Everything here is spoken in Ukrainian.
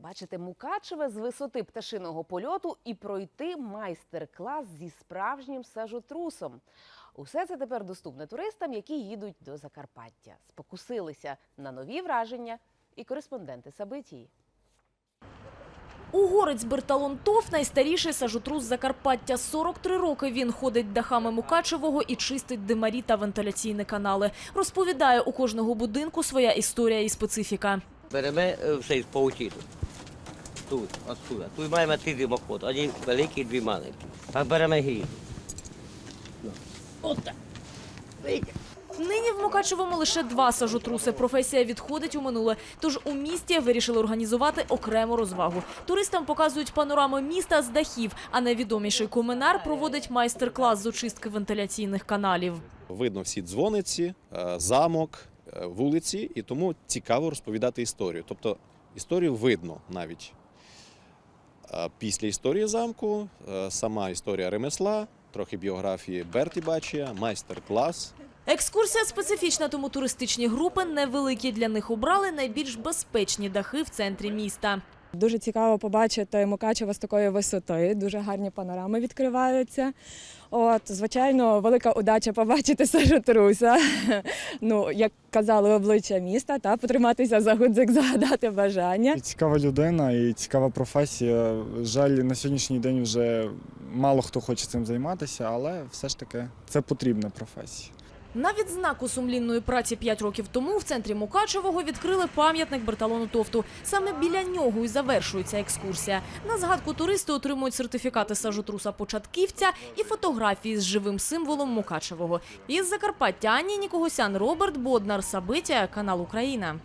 побачити Мукачеве з висоти пташиного польоту і пройти майстер-клас зі справжнім сажотрусом. Усе це тепер доступне туристам, які їдуть до Закарпаття. Спокусилися на нові враження і кореспонденти Сабитії. Угорець Берталон Тов – найстаріший сажотрус Закарпаття. 43 роки він ходить дахами Мукачевого і чистить димарі та вентиляційні канали. Розповідає, у кожного будинку своя історія і специфіка. Беремо е, все з паутину. Тут, отсюда. Тут маємо три димоходи. Один великий, дві маленькі. Так беремо. Ну, От так. Видите? Нині в Мукачевому лише два сажотруси. Професія відходить у минуле. Тож у місті вирішили організувати окрему розвагу. Туристам показують панорами міста з дахів, а найвідоміший комунар проводить майстер-клас з очистки вентиляційних каналів. Видно всі дзвониці, е, замок, е, вулиці, і тому цікаво розповідати історію. Тобто історію видно навіть. Після історії замку е, сама історія ремесла, трохи біографії Берті Бачія, майстер-клас. Екскурсія специфічна, тому туристичні групи невеликі. Для них обрали найбільш безпечні дахи в центрі міста. Дуже цікаво побачити Мукачево з такої висоти. Дуже гарні панорами відкриваються. От, звичайно, велика удача побачити сажотруса. Ну, як казали, обличчя міста, та потриматися за гудзик, загадати бажання. І Цікава людина і цікава професія. Жаль, на сьогоднішній день вже мало хто хоче цим займатися, але все ж таки це потрібна професія. На відзнаку сумлінної праці 5 років тому в центрі Мукачевого відкрили пам'ятник Берталону Тофту. Саме біля нього і завершується екскурсія. На згадку туристи отримують сертифікати сажотруса початківця і фотографії з живим символом Мукачевого. Із Закарпаття Ані Нікогосян, Роберт Боднар, Сабиття, канал Україна.